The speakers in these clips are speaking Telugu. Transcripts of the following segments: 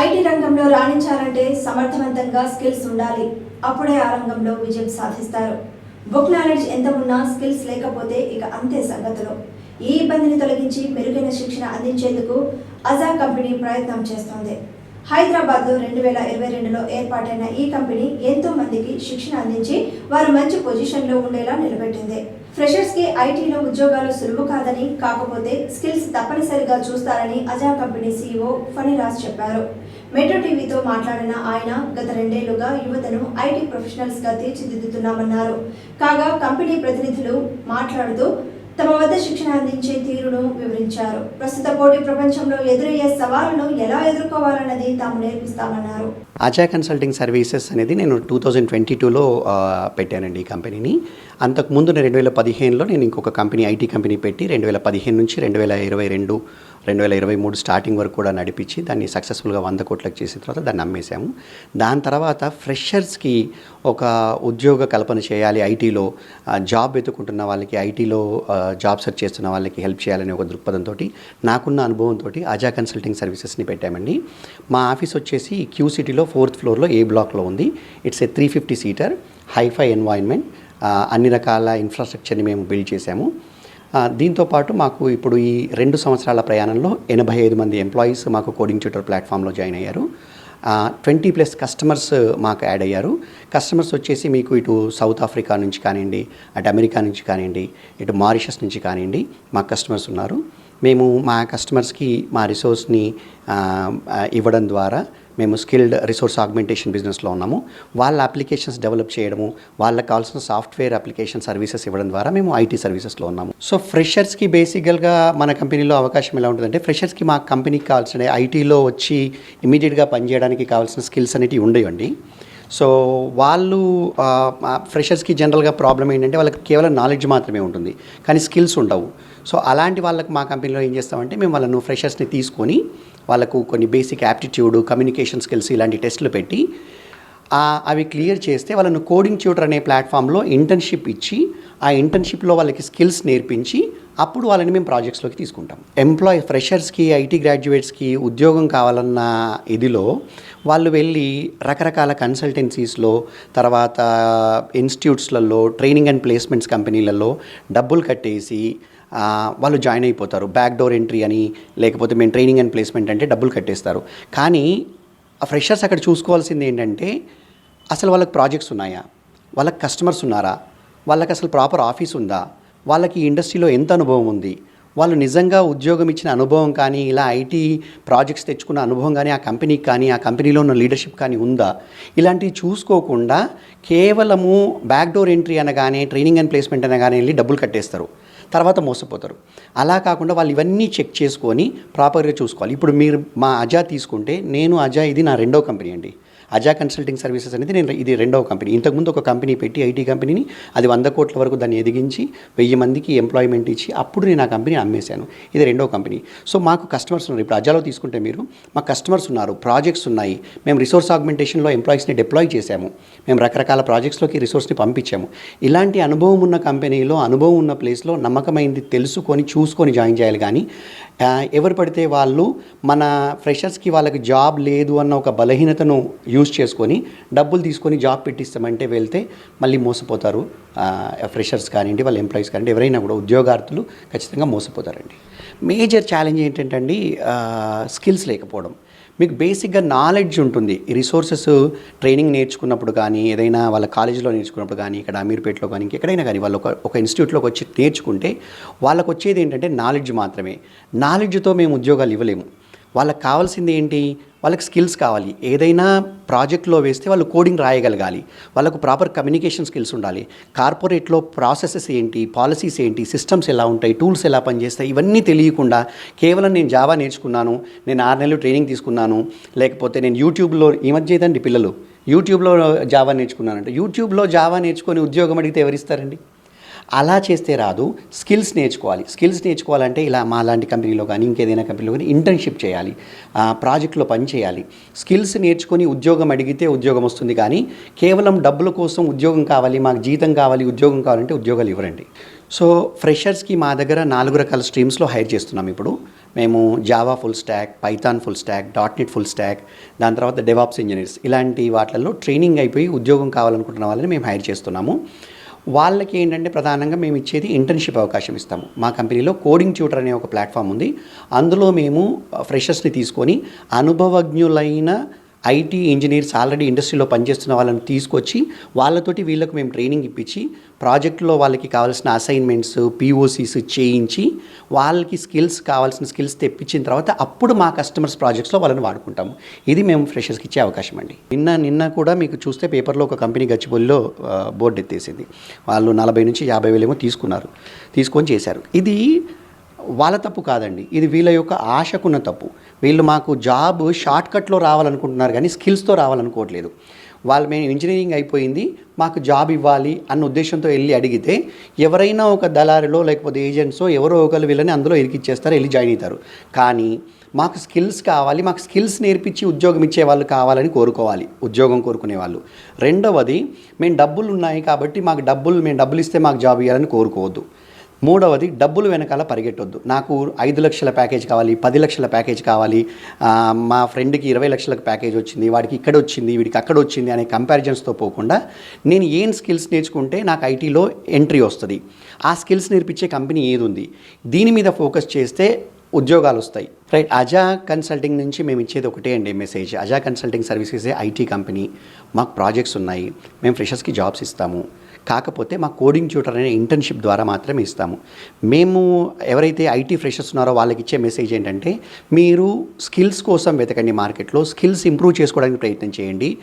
ఐటీ రంగంలో రాణించాలంటే సమర్థవంతంగా స్కిల్స్ ఉండాలి. అప్పుడే ఆ రంగంలో విజయం సాధిస్తారు. బుక్ నాలెడ్జ్ ఎంత ఉన్నా స్కిల్స్ లేకపోతే ఇక అంతే సంగతులు. ఈ ఇబ్బందిని తొలగించి మెరుగైన శిక్షణ అందించేందుకు అజా కంపెనీ ప్రయత్నం చేస్తోంది. హైదరాబాద్ రెండు వేల ఇరవై రెండులో ఏర్పాటైన ఈ కంపెనీ ఎంతో మందికి శిక్షణ అందించి వారు మంచి పొజిషన్లో ఉండేలా నిలబెట్టింది. ఫ్రెషర్స్కి ఐటీలో ఉద్యోగాలు సులువు కాదని కాకపోతే స్కిల్స్ తప్పనిసరిగా చూస్తారని అజా కంపెనీ సీఈఓ ఫణిరాజ్ చెప్పారు. మెట్రో టీవీతో మాట్లాడిన ఆయన గత రెండేళ్ళుగా యువతను ఐటీ ప్రొఫెషనల్స్గా తీర్చిదిద్దుతున్నామన్నారు. కాగా కంపెనీ ప్రతినిధులు మాట్లాడుతూ తమ వద్ద శిక్షణ అందించే తీరును వివరించారు. ప్రస్తుత పోటీ ప్రపంచంలో ఎదురయ్యే సవాళ్ళను ఎలా ఎదుర్కోవాలన్నది తాము నేర్పిస్తామన్నారు. ఆచా కన్సల్టింగ్ సర్వీసెస్ అనేది నేను టూ థౌజండ్ ట్వంటీ టూలో పెట్టానండి ఈ కంపెనీని. అంతకుముందు నేను రెండు వేల పదిహేనులో నేను ఇంకొక కంపెనీ ఐటీ కంపెనీ పెట్టి రెండు వేల పదిహేను నుంచి రెండు వేల ఇరవై రెండు రెండు వేల ఇరవై మూడు స్టార్టింగ్ వరకు కూడా నడిపించి దాన్ని సక్సెస్ఫుల్గా వంద కోట్లకు చేసిన తర్వాత దాన్ని అమ్మేశాము దాని తర్వాత ఫ్రెషర్స్కి ఒక ఉద్యోగ కల్పన చేయాలి ఐటీలో. జాబ్ వెతుకుంటున్న వాళ్ళకి ఐటీలో జాబ్ సెర్చ్ చేస్తున్న వాళ్ళకి హెల్ప్ చేయాలనే ఒక దృక్పథంతో నాకున్న అనుభవంతో అజా కన్సల్టింగ్ సర్వీసెస్ని పెట్టామండి. మా ఆఫీస్ వచ్చేసి క్యూ సిటీలో ఫోర్త్ ఫ్లోర్లో ఏ బ్లాక్లో ఉంది. It's a three fifty seater hi fi environment అన్ని రకాల ఇన్ఫ్రాస్ట్రక్చర్ని మేము బిల్డ్ చేశాము. దీంతోపాటు దీంతో పాటు మాకు ఇప్పుడు ఈ రెండు సంవత్సరాల ప్రయాణంలో ఎనభై ఐదు మంది ఎంప్లాయీస్ మాకు కోడింగ్ ట్యూటర్ ప్లాట్ఫామ్లో జాయిన్ అయ్యారు. ట్వంటీ ప్లస్ కస్టమర్స్ మాకు యాడ్ అయ్యారు. కస్టమర్స్ వచ్చేసి మీకు ఇటు సౌత్ ఆఫ్రికా నుంచి కానివ్వండి అటు అమెరికా నుంచి కానివ్వండి ఇటు మారిషస్ నుంచి కానివ్వండి మా కస్టమర్స్ ఉన్నారు. మేము మా కస్టమర్స్కి మా రిసోర్స్ని ఇవ్వడం ద్వారా మేము స్కిల్డ్ రిసోర్స్ ఆగ్మెంటేషన్ బిజినెస్లో ఉన్నాము. వాళ్ళ అప్లికేషన్స్ డెవలప్ చేయడము వాళ్ళకి కావాల్సిన సాఫ్ట్వేర్ అప్లికేషన్ సర్వీసెస్ ఇవ్వడం ద్వారా మేము ఐటీ సర్వీసెస్లో ఉన్నాము. సో ఫ్రెషర్స్కి బేసికల్గా మన కంపెనీలో అవకాశం ఎలా ఉంటుందంటే ఫ్రెషర్స్కి మా కంపెనీకి కావాల్సిన ఐటీలో వచ్చి ఇమీడియట్గా పనిచేయడానికి కావాల్సిన స్కిల్స్ అనేవి ఉండేవండి సో వాళ్ళు ఫ్రెషర్స్కి జనరల్గా ప్రాబ్లం ఏంటంటే వాళ్ళకి కేవలం నాలెడ్జ్ మాత్రమే ఉంటుంది. కానీ స్కిల్స్ ఉండవు. సో అలాంటి వాళ్ళకి మా కంపెనీలో ఏం చేస్తామంటే మేము వాళ్ళను ఫ్రెషర్స్ని తీసుకొని వాళ్ళకు కొన్ని బేసిక్ యాప్టిట్యూడ్ కమ్యూనికేషన్ స్కిల్స్ ఇలాంటి టెస్టులు పెట్టి అవి క్లియర్ చేస్తే వాళ్ళను కోడింగ్ ట్యూటర్ అనే ప్లాట్ఫామ్లో ఇంటర్న్షిప్ ఇచ్చి ఆ ఇంటర్న్షిప్లో వాళ్ళకి స్కిల్స్ నేర్పించి అప్పుడు వాళ్ళని మేము ప్రాజెక్ట్స్లోకి తీసుకుంటాం. ఎంప్లాయ్ ఫ్రెషర్స్కి ఐటీ గ్రాడ్యుయేట్స్కి ఉద్యోగం కావాలన్న ఇదిలో వాళ్ళు వెళ్ళి రకరకాల కన్సల్టెన్సీస్లో తర్వాత ఇన్స్టిట్యూట్స్లలో ట్రైనింగ్ అండ్ ప్లేస్మెంట్స్ కంపెనీలలో డబ్బులు కట్టేసి వాళ్ళు జాయిన్ అయిపోతారు. బ్యాక్ డోర్ ఎంట్రీ అని లేకపోతే మేము ట్రైనింగ్ అండ్ ప్లేస్మెంట్ అంటే డబ్బులు కట్టేస్తారు. కానీ ఆ ఫ్రెషర్స్ అక్కడ చూసుకోవాల్సింది ఏంటంటే అసలు వాళ్ళకి ప్రాజెక్ట్స్ ఉన్నాయా? వాళ్ళకి కస్టమర్స్ ఉన్నారా? వాళ్ళకి అసలు ప్రాపర్ ఆఫీస్ ఉందా? వాళ్ళకి ఈ ఇండస్ట్రీలో ఎంత అనుభవం ఉంది? వాళ్ళు నిజంగా ఉద్యోగం ఇచ్చిన అనుభవం కానీ ఇలా ఐటీ ప్రాజెక్ట్స్ తెచ్చుకున్న అనుభవం కానీ ఆ కంపెనీకి కానీ ఆ కంపెనీలో ఉన్న లీడర్షిప్ కానీ ఉందా? ఇలాంటివి చూసుకోకుండా కేవలము బ్యాక్డోర్ ఎంట్రీ అనగానే ట్రైనింగ్ అండ్ ప్లేస్మెంట్ అనగానే వెళ్ళి డబ్బులు కట్టేస్తారు. తర్వాత మోసపోతారు. అలా కాకుండా వాళ్ళు ఇవన్నీ చెక్ చేసుకొని ప్రాపర్గా చూసుకోవాలి. ఇప్పుడు మీరు మా అజా తీసుకుంటే నేను అజా ఇది నా రెండో కంపెనీ అండి. అజా కన్సల్టింగ్ సర్వీసెస్ అనేది నేను ఇది రెండవ కంపెనీ. ఇంతకుముందు ఒక కంపెనీ పెట్టి ఐటీ కంపెనీని అది వంద కోట్ల వరకు దాన్ని ఎదిగించి వెయ్యి మందికి ఎంప్లాయ్మెంట్ ఇచ్చి అప్పుడు నేను ఆ కంపెనీ అమ్మేశాను. ఇది రెండవ కంపెనీ. సో మాకు కస్టమర్స్ ఉన్నారు. ఇప్పుడు అజాలో తీసుకుంటే మీరు మా కస్టమర్స్ ఉన్నారు ప్రాజెక్ట్స్ ఉన్నాయి. మేము రిసోర్స్ ఆగ్మెంటేషన్లో ఎంప్లాయీస్ని డిప్లాయ్ చేశాము. మేము రకరకాల ప్రాజెక్ట్స్లోకి రిసోర్స్ని పంపించాము. ఇలాంటి అనుభవం ఉన్న కంపెనీలో అనుభవం ఉన్న ప్లేస్లో నమ్మకమైంది తెలుసుకొని చూసుకొని జాయిన్ చేయాలి. కానీ ఎవరు పడితే వాళ్ళు మన ఫ్రెషర్స్కి వాళ్ళకి జాబ్ లేదు అన్న ఒక బలహీనతను యూజ్ చేసుకొని డబ్బులు తీసుకొని జాబ్ పెట్టిస్తామంటే వెళ్తే మళ్ళీ మోసపోతారు ఫ్రెషర్స్ కానివ్వండి వాళ్ళ ఎంప్లాయీస్ కానివ్వండి ఎవరైనా కూడా ఉద్యోగార్థులు ఖచ్చితంగా మోసపోతారండి. మేజర్ ఛాలెంజ్ ఏంటంటే అండి స్కిల్స్ లేకపోవడం. మీకు బేసిక్గా నాలెడ్జ్ ఉంటుంది. రిసోర్సెస్ ట్రైనింగ్ నేర్చుకున్నప్పుడు కానీ ఏదైనా వాళ్ళ కాలేజీలో నేర్చుకున్నప్పుడు కానీ ఇక్కడ అమీర్పేటలో కానీ ఎక్కడైనా కానీ వాళ్ళు ఒక ఒక ఇన్స్టిట్యూట్లోకి వచ్చి నేర్చుకుంటే వాళ్ళకు వచ్చేది ఏంటంటే నాలెడ్జ్ మాత్రమే. నాలెడ్జ్తో మేము ఉద్యోగాలు ఇవ్వలేము. వాళ్ళకి కావాల్సింది ఏంటి? వాళ్ళకి స్కిల్స్ కావాలి. ఏదైనా ప్రాజెక్ట్లో వేస్తే వాళ్ళు కోడింగ్ రాయగలగాలి. వాళ్ళకు ప్రాపర్ కమ్యూనికేషన్ స్కిల్స్ ఉండాలి. కార్పొరేట్లో ప్రాసెసెస్ ఏంటి? పాలసీస్ ఏంటి? సిస్టమ్స్ ఎలా ఉంటాయి? టూల్స్ ఎలా పనిచేస్తాయి? ఇవన్నీ తెలియకుండా కేవలం నేను జావా నేర్చుకున్నాను నేను ఆరు నెలలు ట్రైనింగ్ తీసుకున్నాను లేకపోతే నేను యూట్యూబ్లో ఈ మధ్య ఏదండి పిల్లలు? యూట్యూబ్లో జావా నేర్చుకున్నానంటే యూట్యూబ్లో జావా నేర్చుకొని ఉద్యోగం అడిగితే ఎవరిస్తారండి? అలా చేస్తే రాదు. స్కిల్స్ నేర్చుకోవాలి. స్కిల్స్ నేర్చుకోవాలంటే ఇలా మా లాంటి కంపెనీలో కానీ ఇంకేదైనా కంపెనీలో కానీ ఇంటర్న్షిప్ చేయాలి. ప్రాజెక్టులో పని చేయాలి. స్కిల్స్ నేర్చుకొని ఉద్యోగం అడిగితే ఉద్యోగం వస్తుంది కానీ కేవలం డబ్బుల కోసం ఉద్యోగం కావాలి మాకు జీతం కావాలి ఉద్యోగం కావాలంటే ఉద్యోగాలు ఇవ్వరండి. సో ఫ్రెషర్స్కి మా దగ్గర నాలుగు రకాల స్ట్రీమ్స్లో హైర్ చేస్తున్నాం ఇప్పుడు. మేము Java full stack Python full stack dot net full stack దాని తర్వాత డెవాప్స్ ఇంజనీర్స్ ఇలాంటి వాటిల్లో ట్రైనింగ్ అయిపోయి ఉద్యోగం కావాలనుకుంటున్న వాళ్ళని మేము హైర్ చేస్తున్నాము. వాళ్ళకి ఏంటంటే ప్రధానంగా మేము ఇచ్చేది ఇంటర్న్షిప్ అవకాశం ఇస్తాము. మా కంపెనీలో కోడింగ్ ట్యూటర్ అనే ఒక ప్లాట్ఫామ్ ఉంది. అందులో మేము ఫ్రెషర్స్ని తీసుకొని అనుభవజ్ఞులైన ఐటీ ఇంజనీర్స్ ఆల్రెడీ ఇండస్ట్రీలో పనిచేస్తున్న వాళ్ళని తీసుకొచ్చి వాళ్ళతోటి వీళ్ళకు మేము ట్రైనింగ్ ఇప్పించి ప్రాజెక్టులో వాళ్ళకి కావాల్సిన అసైన్మెంట్స్ పీఓసీస్ చేయించి వాళ్ళకి స్కిల్స్ కావాల్సిన స్కిల్స్ తెప్పించిన తర్వాత అప్పుడు మా కస్టమర్స్ ప్రాజెక్ట్స్లో వాళ్ళని వాడుకుంటాము. ఇది మేము ఫ్రెషర్స్కి ఇచ్చే అవకాశం అండి. నిన్న నిన్న కూడా మీకు చూస్తే పేపర్లో ఒక కంపెనీ గచ్చిబౌలిలో బోర్డు ఎత్తేసింది. వాళ్ళు నలభై నుంచి యాభై వేలేమో తీసుకున్నారు. తీసుకొని చేశారు. ఇది వాళ్ళ తప్పు కాదండి. ఇది వీళ్ళ యొక్క ఆశకున్న తప్పు. వీళ్ళు మాకు జాబ్ షార్ట్కట్లో రావాలనుకుంటున్నారు కానీ స్కిల్స్తో రావాలనుకోవట్లేదు. వాళ్ళు మేము ఇంజనీరింగ్ అయిపోయింది మాకు జాబ్ ఇవ్వాలి అన్న ఉద్దేశంతో వెళ్ళి అడిగితే ఎవరైనా ఒక దళారిలో లేకపోతే ఏజెంట్సో ఎవరో ఒకరు వీళ్ళని అందులో ఇరికిచ్చేస్తారు వెళ్ళి జాయిన్ అవుతారు. కానీ మాకు స్కిల్స్ కావాలి మాకు స్కిల్స్ నేర్పించి ఉద్యోగం ఇచ్చే వాళ్ళు కావాలని కోరుకోవాలి ఉద్యోగం కోరుకునే వాళ్ళు. రెండవది మేము డబ్బులు ఉన్నాయి కాబట్టి మాకు డబ్బులు మేము డబ్బులు ఇస్తే మాకు జాబ్ ఇవ్వాలని కోరుకోవద్దు. మూడవది డబ్బులు వెనకాల పరిగెట్టొద్దు. నాకు ఐదు లక్షల ప్యాకేజ్ కావాలి పది లక్షల ప్యాకేజ్ కావాలి మా ఫ్రెండ్కి ఇరవై లక్షలకు ప్యాకేజ్ వచ్చింది వాడికి ఇక్కడ వచ్చింది వీడికి అక్కడ వచ్చింది అనే కంపారిజన్స్తో పోకుండా నేను ఏం స్కిల్స్ నేర్చుకుంటే నాకు ఐటీలో ఎంట్రీ వస్తుంది. ఆ స్కిల్స్ నేర్పించే కంపెనీ ఏది ఉంది దీని మీద ఫోకస్ చేస్తే ఉద్యోగాలు వస్తాయి రైట్ అజా కన్సల్టింగ్ నుంచి మేము ఇచ్చేది ఒకటే అండి message. Aja consulting services IT company. మాకు ప్రాజెక్ట్స్ ఉన్నాయి. మేము ఫ్రెషర్స్కి జాబ్స్ ఇస్తాము. కాకపోతే మా కోడింగ్ ట్యూటర్ అనే ఇంటర్న్షిప్ ద్వారా మాత్రమే ఇస్తాము. మేము ఎవరైతే ఐటీ ఫ్రెషర్స్ ఉన్నారో వాళ్ళకి ఇచ్చే మెసేజ్ ఏంటంటే మీరు స్కిల్స్ కోసం వెతకండి మార్కెట్లో స్కిల్స్ ఇంప్రూవ్ చేసుకోవడానికి ప్రయత్నం చేయండి.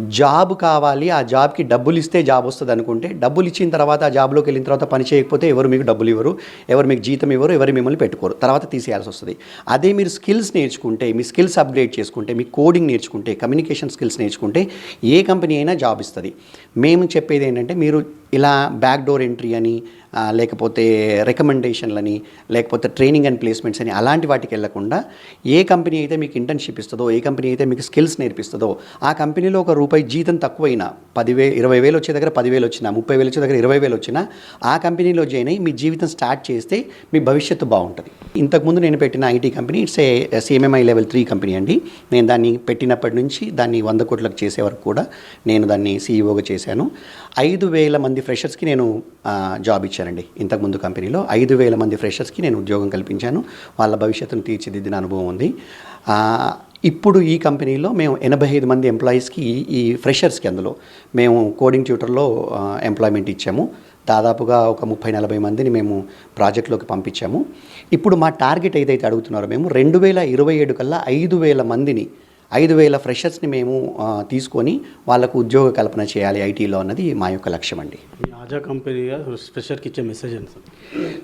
జాబ్ కావాలి ఆ జాబ్కి డబ్బులు ఇస్తే జాబ్ వస్తుంది అనుకుంటే డబ్బులు ఇచ్చిన తర్వాత ఆ జాబ్లోకి వెళ్ళిన తర్వాత పని చేయకపోతే ఎవరు మీకు డబ్బులు ఇవ్వరు ఎవరు మీకు జీతం ఇవ్వరు ఎవరు మిమ్మల్ని పెట్టుకోరు. తర్వాత తీసేయాల్సి వస్తుంది. అదే మీరు స్కిల్స్ నేర్చుకుంటే మీ స్కిల్స్ అప్గ్రేడ్ చేసుకుంటే మీ కోడింగ్ నేర్చుకుంటే కమ్యూనికేషన్ స్కిల్స్ నేర్చుకుంటే ఏ కంపెనీ అయినా జాబ్ ఇస్తుంది. మేము చెప్పేది ఏంటంటే మీరు ഒരു ఇలా బ్యాక్ డోర్ ఎంట్రీ అని లేకపోతే రికమెండేషన్లని లేకపోతే ట్రైనింగ్ అండ్ ప్లేస్మెంట్స్ అని అలాంటి వాటికి వెళ్ళకుండా ఏ కంపెనీ అయితే మీకు ఇంటర్న్షిప్ ఇస్తుందో ఏ కంపెనీ అయితే మీకు స్కిల్స్ నేర్పిస్తుందో ఆ కంపెనీలో ఒక రూపాయి జీతం తక్కువైనా పదివే ఇరవై వేలు వచ్చే దగ్గర పదివేలు వచ్చినా ముప్పై వేలు వచ్చే దగ్గర ఇరవై వేలు వచ్చినా ఆ కంపెనీలో జాయిన్ అయ్యి మీ జీవితం స్టార్ట్ చేస్తే మీ భవిష్యత్తు బాగుంటుంది. ఇంతకుముందు నేను పెట్టిన IT company it's a CMMI level three company అండి. నేను దాన్ని పెట్టినప్పటి నుంచి దాన్ని వంద కోట్లకు చేసే వరకు కూడా నేను దాన్ని సీఈఓగా చేశాను. ఐదు వేల మంది ఫ్రెషర్స్కి నేను జాబ్ ఇచ్చానండి. ఇంతకుముందు కంపెనీలో ఐదు వేల మంది ఫ్రెషర్స్కి నేను ఉద్యోగం కల్పించాను. వాళ్ళ భవిష్యత్తును తీర్చిదిద్దిన అనుభవం ఉంది. ఇప్పుడు ఈ కంపెనీలో మేము ఎనభై ఐదు మంది ఎంప్లాయీస్కి ఈ- ఈ ఫ్రెషర్స్కి అందులో మేము కోడింగ్ ట్యూటర్లో ఎంప్లాయ్మెంట్ ఇచ్చాము. దాదాపుగా ఒక ముప్పై నలభై మందిని మేము ప్రాజెక్టులోకి పంపించాము. ఇప్పుడు మా టార్గెట్ ఏదైతే అడుగుతున్నారో మేము రెండు వేల ఇరవై ఏడు కల్లా ఐదు వేల మందిని ఐదు వేల ఫ్రెషర్స్ని మేము తీసుకొని వాళ్ళకు ఉద్యోగ కల్పన చేయాలి ఐటీలో అన్నది మా యొక్క లక్ష్యం అండి. ఆజా కంపెనీగా స్పెషర్కి ఇచ్చే మెసేజ్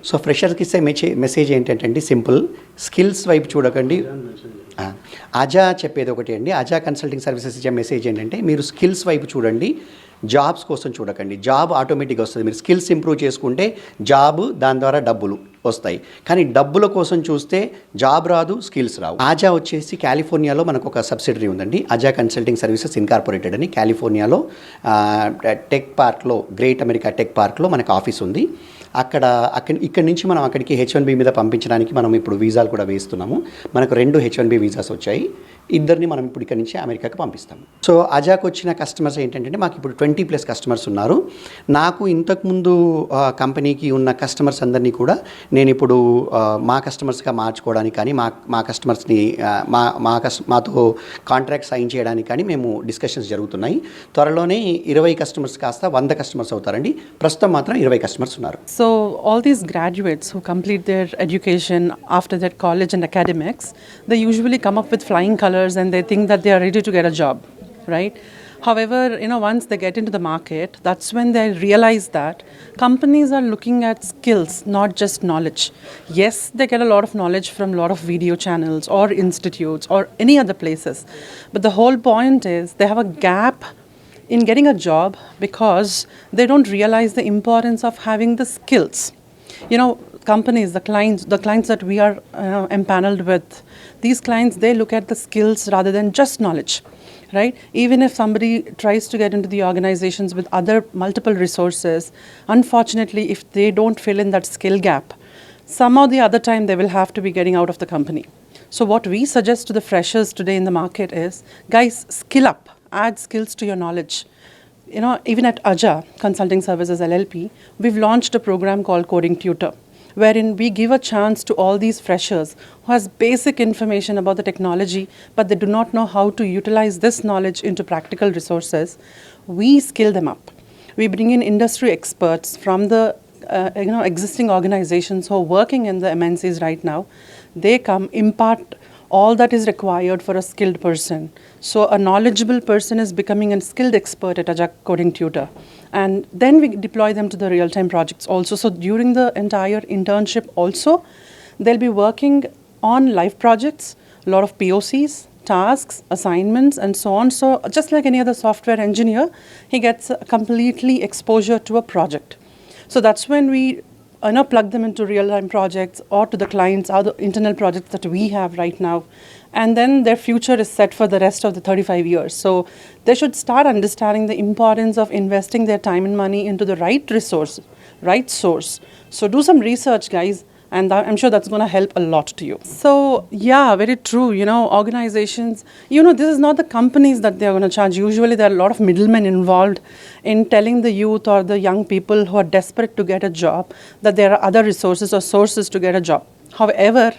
సో ఫ్రెషర్స్కి ఇచ్చే మెసేజ్ మెసేజ్ ఏంటంటే సింపుల్. స్కిల్స్ వైపు చూడకండి. అజా చెప్పేది ఒకటి అండి. అజా కన్సల్టింగ్ సర్వీసెస్ ఇచ్చే మెసేజ్ ఏంటంటే మీరు స్కిల్స్ వైపు చూడండి జాబ్స్ కోసం చూడకండి. జాబ్ ఆటోమేటిక్గా వస్తుంది. మీరు స్కిల్స్ ఇంప్రూవ్ చేసుకుంటే జాబ్ దాని ద్వారా డబ్బులు. వస్తాయి. కానీ డబ్బుల కోసం చూస్తే జాబ్ రాదు స్కిల్స్ రావు. ఆజా వచ్చేసి కాలిఫోర్నియాలో మనకు ఒక సబ్సిడరీ ఉందండి. అజా కన్సల్టింగ్ సర్వీసెస్ ఇన్కార్పొరేటెడ్ అని కాలిఫోర్నియాలో టెక్ పార్క్లో గ్రేట్ అమెరికా టెక్ పార్క్లో మనకు ఆఫీస్ ఉంది. అక్కడ అక్కడ ఇక్కడ నుంచి మనం అక్కడికి హెచ్ వన్ బి మీద పంపించడానికి మనం ఇప్పుడు వీసాలు కూడా వేస్తున్నాము. మనకు రెండు హెచ్ వన్ బి వీసాస్ వచ్చాయి. ఇద్దరిని మనం ఇప్పుడు ఇక్కడి నుంచి అమెరికాకి పంపిస్తాం. సో అజాక్ వచ్చిన కస్టమర్స్ ఏంటంటే మాకు ఇప్పుడు ట్వంటీ ప్లస్ కస్టమర్స్ ఉన్నారు. నాకు ఇంతకుముందు కంపెనీకి ఉన్న కస్టమర్స్ అందరినీ కూడా నేను ఇప్పుడు మా కస్టమర్స్గా మార్చుకోవడానికి కానీ మా మా కస్టమర్స్ని మా మా కస్ మాతో కాంట్రాక్ట్ సైన్ చేయడానికి కానీ మేము డిస్కషన్స్ జరుగుతున్నాయి. త్వరలోనే ఇరవై కస్టమర్స్ కాస్త వంద కస్టమర్స్ అవుతారండి. ప్రస్తుతం మాత్రం ఇరవై కస్టమర్స్ ఉన్నారు. So, all these graduates who complete their education after their college and academics, they usually come with flying colour colors and they think that they are ready to get a job, right? However, you know, once they get into the market, that's when they realize that companies are looking at skills, not just knowledge. Yes, they get a lot of knowledge from a lot of video channels or institutes or any other places. But the whole point is they have a gap in getting a job because they don't realize the importance of having the skills. You know, companies, the clients, the clients that we are uh, empaneled with, these clients they look at the skills rather than just knowledge, right? Even if somebody tries to get into the organizations with other multiple resources, unfortunately, if they don't fill in that skill gap, some or the other time they will have to be getting out of the company. So, what we suggest to the freshers today in the market is guys, skill up, add skills to your knowledge. You know, even at Aja Consulting Services LLP, we've launched a program called Coding Tutor, wherein we give a chance to all these freshers who has basic information about the technology, but they do not know how to utilize this knowledge into practical resources. We skill them up. We bring in industry experts from the uh, you know existing organizations who are working in the MNCs right now. They come impart all that is required for a skilled person. So a knowledgeable person is becoming a skilled expert at Ajak Coding Tutor. And then we deploy them to the real-time projects also. So during the entire internship also, they'll be working on live projects, a lot of POCs, tasks, assignments, and so on. So just like any other software engineer, he gets completely exposure to a project. So that's when we you know, plug them into real-time projects or to the clients, other internal projects that we have right now. And then their future is set for the rest of the 35 years. So they should start understanding the importance of investing their time and money into the right resource, right source. So do some research, guys and that, I'm sure that's going to help a lot to you. So, yeah, very true. You know, organizations, you know, this is not the companies that they're going to charge. Usually, there are a lot of middlemen involved in telling the youth or the young people who are desperate to get a job that there are other resources or sources to get a job. However,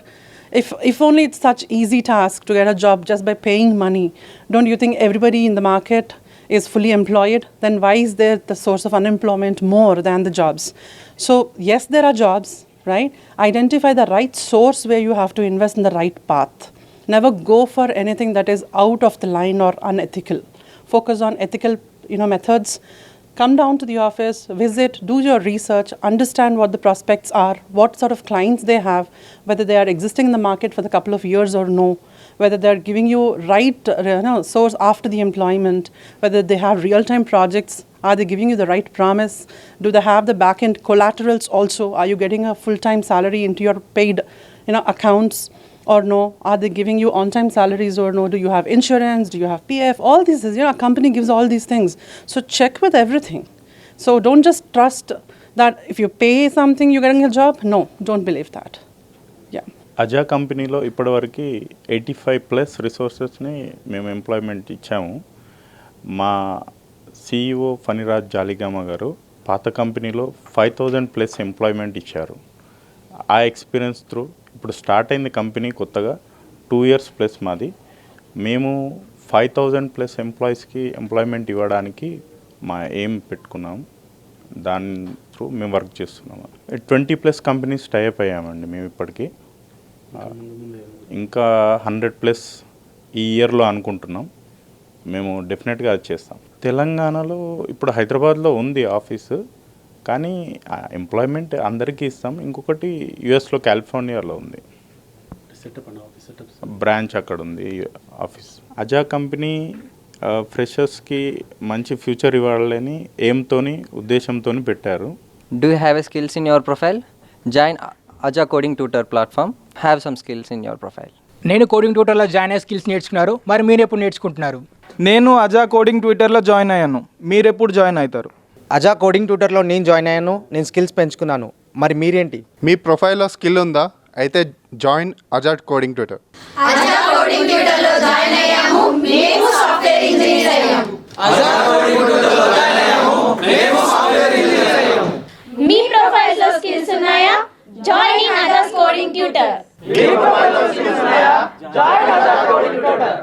if, if only it's such easy task to get a job just by paying money, don't you think everybody in the market is fully employed, then why is there the source of unemployment more than the jobs? So, yes, there are jobs, right? Identify the right source where you have to invest in the right path. Never go for anything that is out of the line or unethical. Focus on ethical, you know, methods. Come down to the office, visit, do your research, understand what the prospects are, what sort of clients they have, whether they are existing in the market for the couple of years or no, whether they're giving you right uh, you know, source after the employment, whether they have real-time projects, are they giving you the right promise? Do they have the back-end collaterals also? Are you getting a full-time salary into your paid you know, accounts or no? Are they giving you on-time salaries or no? Do you have insurance? Do you have PF? All these, you know, a company gives all these things. So check with everything. So don't just trust that if you pay something, you're getting a job. No, don't believe that. Yeah. Adha కంపెనీలో ఇప్పటివరకు ఎయిటీ ఫైవ్ ప్లస్ రిసోర్సెస్ని మేము ఎంప్లాయ్మెంట్ ఇచ్చాము మా సిఇఓ ఫణిరాజ్ జాలిగామ గారు పాత కంపెనీలో ఫైవ్ థౌజండ్ ప్లస్ ఎంప్లాయ్మెంట్ ఇచ్చారు. ఆ ఎక్స్పీరియన్స్ త్రూ ఇప్పుడు స్టార్ట్ అయింది కంపెనీ కొత్తగా టూ ఇయర్స్ ప్లస్ మాది. మేము ఫైవ్ థౌజండ్ ప్లస్ ఎంప్లాయీస్కి ఎంప్లాయ్మెంట్ ఇవ్వడానికి మా ఎయిమ్ పెట్టుకున్నాం దాని త్రూ మేము వర్క్ చేస్తున్నాము twenty plus companies tie up అయ్యామండి మేము ఇప్పటికీ. ఇంకా హండ్రెడ్ ప్లస్ ఈ ఇయర్లో అనుకుంటున్నాం. మేము డెఫినెట్గా అది చేస్తాం. తెలంగాణలో ఇప్పుడు హైదరాబాద్లో ఉంది ఆఫీసు కానీ ఎంప్లాయ్మెంట్ అందరికీ ఇస్తాం. ఇంకొకటి యుఎస్లో కాలిఫోర్నియాలో ఉంది. బ్రాంచ్ అక్కడ ఉంది ఆఫీస్. అజా కంపెనీ ఫ్రెషర్స్కి మంచి ఫ్యూచర్ ఇవ్వాలని ఏంతోని ఉద్దేశంతో పెట్టారు. You have a skills in your profile? Join Aja Coding Tutor platform. Have some skills in your profile. నేను కోడింగ్ ట్యూటర్లో జాయిన్ అయ్యే స్కిల్స్ నేర్చుకున్నారు. మరి మీరు ఎప్పుడు నేర్చుకుంటున్నారు? నేను అజా కోడింగ్ ట్విట్టర్లో జాయిన్ అయ్యాను. మీరు ఎప్పుడు జాయిన్ అవుతారు? అజా కోడింగ్ ట్విట్టర్లో నేను జాయిన్ అయ్యాను. నేను స్కిల్స్ పెంచుకున్నాను. మరి మీరేంటి? మీ ప్రొఫైల్లో స్కిల్ ఉందా? అయితే జాయిన్ అజాట్ కోడింగ్ ట్విట్టర్. ట్యూటర్